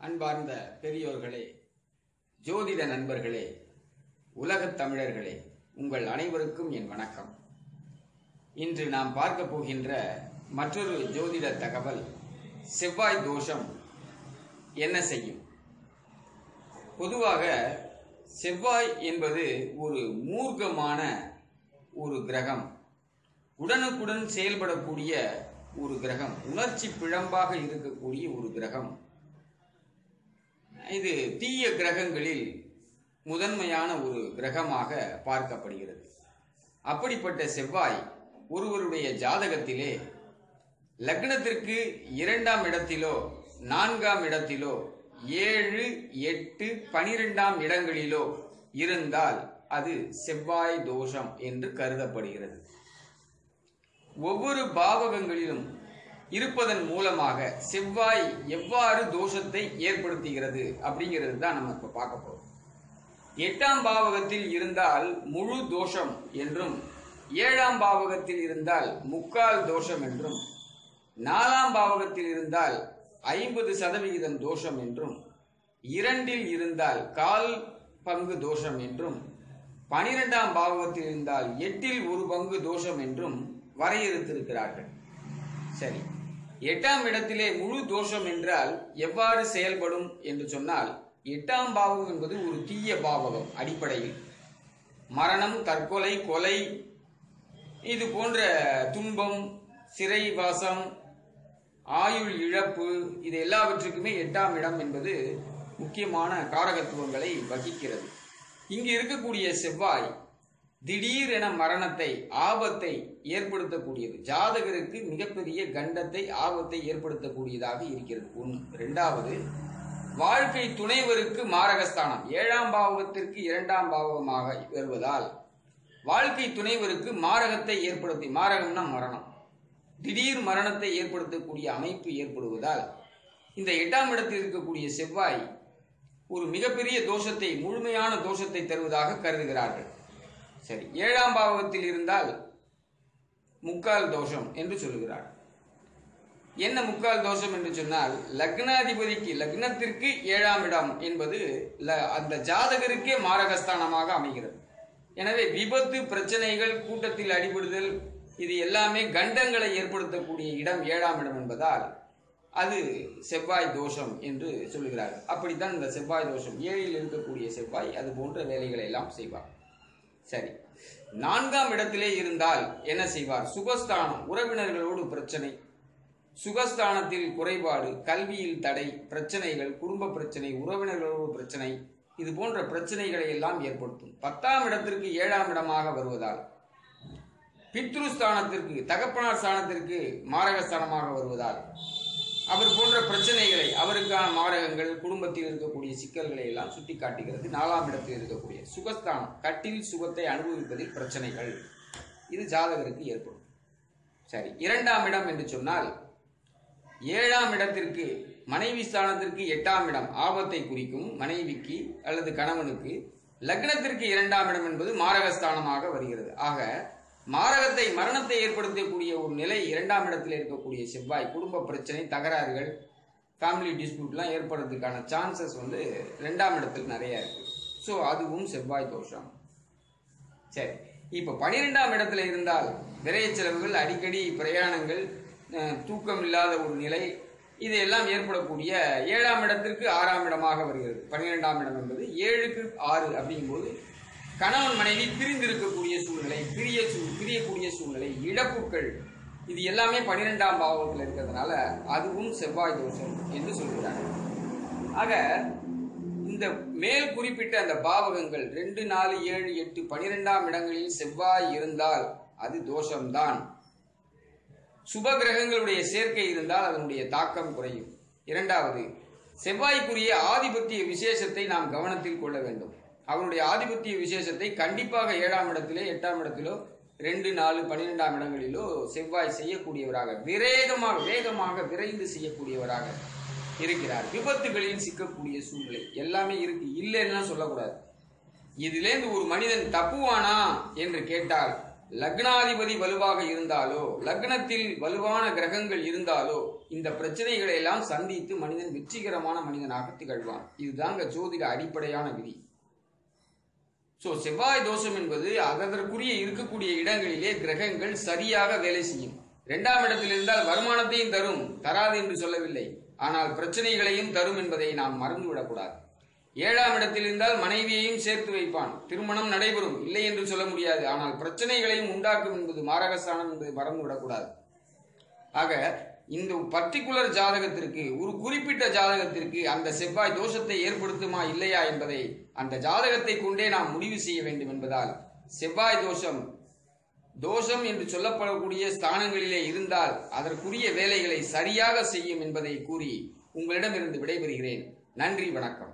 அன்பார்ந்த பெரியோர்களே ஜோதிட நண்பர்களே உலகத் தமிழர்களே உங்கள் அனைவருக்கும் என் வணக்கம். இன்று நாம் பார்க்க போகின்ற மற்றொரு ஜோதிட தகவல் செவ்வாய் தோஷம் என்ன செய்யும்? பொதுவாக செவ்வாய் என்பது ஒரு மூர்க்கமான ஒரு கிரகம். உடனுக்குடன் செயல்படக்கூடிய ஒரு கிரகம். உணர்ச்சி பிழம்பாக இருக்கக்கூடிய ஒரு கிரகம். இது தீய கிரகங்களில் முதன்மையான ஒரு கிரகமாக பார்க்கப்படுகிறது. அப்படிப்பட்ட செவ்வாய் ஒருவருடைய ஜாதகத்திலே லக்னத்திற்கு இரண்டாம் இடத்திலோ நான்காம் இடத்திலோ ஏழு எட்டு பனிரெண்டாம் இடங்களிலோ இருந்தால் அது செவ்வாய் தோஷம் என்று கருதப்படுகிறது. ஒவ்வொரு பாவகங்களிலும் இருப்பதன் மூலமாக செவ்வாய் எவ்வாறு தோஷத்தை ஏற்படுத்துகிறது அப்படிங்கிறது தான் நம்ம இப்போ பார்க்க போகிறோம் எட்டாம் பாவகத்தில் இருந்தால் முழு தோஷம் என்றும் ஏழாம் பாவகத்தில் இருந்தால் முக்கால் தோஷம் என்றும் நாலாம் பாவகத்தில் இருந்தால் ஐம்பது சதவிகிதம் தோஷம் என்றும் இரண்டில் இருந்தால் கால் பங்கு தோஷம் என்றும் பனிரெண்டாம் பாவகத்தில் இருந்தால் எட்டில் ஒரு பங்கு தோஷம் என்றும் வரையறுத்திருக்கிறார்கள். சரி. எட்டாம் இடத்திலே முழு தோஷம் என்றால் எவ்வாறு செயல்படும் என்று சொன்னால் எட்டாம் பாவகம் என்பது ஒரு தீய பாவகம் அடிப்படையில். மரணம் தற்கொலை கொலை இது போன்ற துன்பம் சிறைவாசம் ஆயுள் இழப்பு இது எல்லாவற்றுக்குமே எட்டாம் இடம் என்பது முக்கியமான காரகத்துவங்களை வகிக்கிறது. இங்கு இருக்கக்கூடிய செவ்வாய் திடீரென மரணத்தை ஆபத்தை ஏற்படுத்தக்கூடியது. ஜாதகருக்கு மிகப்பெரிய கண்டத்தை ஆபத்தை ஏற்படுத்தக்கூடியதாக இருக்கிறது. ஒன்று ரெண்டாவது வாழ்க்கை துணைவருக்கு மாரகஸ்தானம். ஏழாம் பாவகத்திற்கு இரண்டாம் பாவகமாக வருவதால் வாழ்க்கை துணைவருக்கு மாரகத்தை ஏற்படுத்தி மாரகம்னா மரணம். திடீர் மரணத்தை ஏற்படுத்தக்கூடிய அமைப்பு ஏற்படுவதால் இந்த எட்டாம் இடத்தில் இருக்கக்கூடிய செவ்வாய் ஒரு மிகப்பெரிய தோஷத்தை முழுமையான தோஷத்தை தருவதாக கருதுகிறார்கள். சரி ஏழாம் பாவகத்தில் இருந்தால் முக்கால் தோஷம் என்று சொல்லுகிறார். என்ன முக்கால் தோஷம் என்று சொன்னால் லக்னாதிபதிக்கு லக்னத்திற்கு ஏழாம் இடம் என்பது ல- அந்த ஜாதகருக்கே மாரகஸ்தானமாக அமைகிறது. எனவே விபத்து பிரச்சனைகள் கூட்டத்தில் அடிபடுதல் இது எல்லாமே கண்டங்களை ஏற்படுத்தக்கூடிய இடம் ஏழாம் இடம் என்பதால் அது செவ்வாய் தோஷம் என்று சொல்லுகிறார். அப்படித்தான் இந்த செவ்வாய் தோஷம். ஏழில் இருக்கக்கூடிய செவ்வாய் அது போன்ற வேலைகளை எல்லாம் செய்வார். சரி. நான்காம் இடத்திலே இருந்தால் என்ன செய்வார்? சுகஸ்தானம் உறவினர்களோடு பிரச்சனை. சுகஸ்தானத்தில் குறைபாடு கல்வியில் தடை பிரச்சனைகள் குடும்ப பிரச்சனை உறவினர்களோடு பிரச்சனை. இது போன்ற பிரச்சனைகளை எல்லாம் ஏற்படுத்தும். பத்தாம் இடத்திற்கு ஏழாம் இடமாக வருவதால் பித்ருஸ்தானத்திற்கு தகப்பனார் ஸ்தானத்திற்கு மாரகஸ்தானமாக வருவதால் அவர் போன்ற பிரச்சனைகளை அவருக்கான மாரகங்கள் குடும்பத்தில் இருக்கக்கூடிய சிக்கல்களை எல்லாம் சுட்டி காட்டுகிறது நாலாம் இடத்தில் இருக்கக்கூடிய சுகஸ்தானம் கட்டில் சுகத்தை அனுபவிப்பதில் பிரச்சனைகள். இது ஜாதகருக்கு ஏற்படும். சரி இரண்டாம் இடம் என்று சொன்னால் ஏழாம் இடத்திற்கு மனைவி ஸ்தானத்திற்கு எட்டாம் இடம் ஆபத்தை குறிக்கும் மனைவிக்கு அல்லது கணவனுக்கு லக்னத்திற்கு இரண்டாம் இடம் என்பது மாரகஸ்தானமாக வருகிறது. ஆக மாரகத்தை மரணத்தை ஏற்படுத்தக்கூடிய ஒரு நிலை இரண்டாம் இடத்தில் இருக்கக்கூடிய செவ்வாய். குடும்ப பிரச்சனை தகராறுகள் ஃபேமிலி டிஸ்பியூட்லாம் ஏற்படுறதுக்கான சான்சஸ் வந்து ரெண்டாம் இடத்தில் நிறைய இருக்கு. ஸோ அதுவும் செவ்வாய் தோஷம். சரி. இப்போ பனிரெண்டாம் இடத்துல இருந்தால் விரைய செலவுகள் அடிக்கடி பிரயாணங்கள் தூக்கம் இல்லாத ஒரு நிலை இதையெல்லாம் ஏற்படக்கூடிய ஏழாம் இடத்திற்கு ஆறாம் இடமாக வருகிறது. பன்னிரெண்டாம் இடம் என்பது ஏழுக்கு ஆறு அப்படிங்கும்போது கணவன் மனைவி பிரிந்திருக்கக்கூடிய சூழ்நிலை பிரிய சூ பிரியக்கூடிய சூழ்நிலை இழப்புகள் இது எல்லாமே பனிரெண்டாம் பாவத்தில் இருக்கிறதுனால அதுவும் செவ்வாய் தோஷம் என்று சொல்கிறாங்க ஆக இந்த மேல் குறிப்பிட்ட அந்த பாவகங்கள் ரெண்டு நாலு ஏழு எட்டு பனிரெண்டாம் இடங்களில் செவ்வாய் இருந்தால் அது தோஷம்தான். சுப கிரகங்களுடைய சேர்க்கை இருந்தால் அதனுடைய தாக்கம் குறையும். இரண்டாவது செவ்வாய்க்குரிய ஆதிபத்திய விசேஷத்தை நாம் கவனத்தில் கொள்ள வேண்டும். அவனுடைய ஆதிபத்திய விசேஷத்தை கண்டிப்பாக ஏழாம் இடத்திலே எட்டாம் இடத்திலோ ரெண்டு நாலு பன்னிரெண்டாம் இடங்களிலோ செவ்வாய் செய்யக்கூடியவராக விரேகமாக வேகமாக விரைந்து செய்யக்கூடியவராக இருக்கிறார். விபத்துகளில் சிக்கக்கூடிய சூழ்நிலை எல்லாமே இருக்கு. இல்லைன்னா சொல்லக்கூடாது. இதிலேருந்து ஒரு மனிதன் தப்புவானா என்று கேட்டால் லக்னாதிபதி வலுவாக இருந்தாலோ லக்னத்தில் வலுவான கிரகங்கள் இருந்தாலோ இந்த பிரச்சனைகளை எல்லாம் சந்தித்து மனிதன் வெற்றிகரமான மனிதனாக திகழ்வான். இதுதாங்க ஜோதிட அடிப்படையான விதி. ஸோ செவ்வாய் தோஷம் என்பது அதற்குரிய இருக்கக்கூடிய இடங்களிலே கிரகங்கள் சரியாக வேலை செய்யும். இரண்டாம் இடத்தில் இருந்தால் வருமானத்தையும் தரும் தராது என்று சொல்லவில்லை. ஆனால் பிரச்சனைகளையும் தரும் என்பதை நாம் மறந்துவிடக்கூடாது. ஏழாம் இடத்தில் இருந்தால் மனைவியையும் சேர்த்து வைப்பான். திருமணம் நடைபெறும் இல்லை என்று சொல்ல முடியாது. ஆனால் பிரச்சனைகளையும் உண்டாக்கும் என்பது மாரகஸ்தானம் என்பதை மறந்துவிடக்கூடாது. ஆக இந்த பர்டிகுலர் ஜாதகத்திற்கு ஒரு குறிப்பிட்ட ஜாதகத்திற்கு அந்த செவ்வாய் தோஷத்தை ஏற்படுத்துமா இல்லையா என்பதை அந்த ஜாதகத்தை கொண்டே நாம் முடிவு செய்ய வேண்டும் என்பதால் செவ்வாய் தோஷம் தோஷம் என்று சொல்லப்படக்கூடிய ஸ்தானங்களிலே இருந்தால் அதற்குரிய வேலைகளை சரியாக செய்யும் என்பதை கூறி உங்களிடமிருந்து விடைபெறுகிறேன். நன்றி வணக்கம்.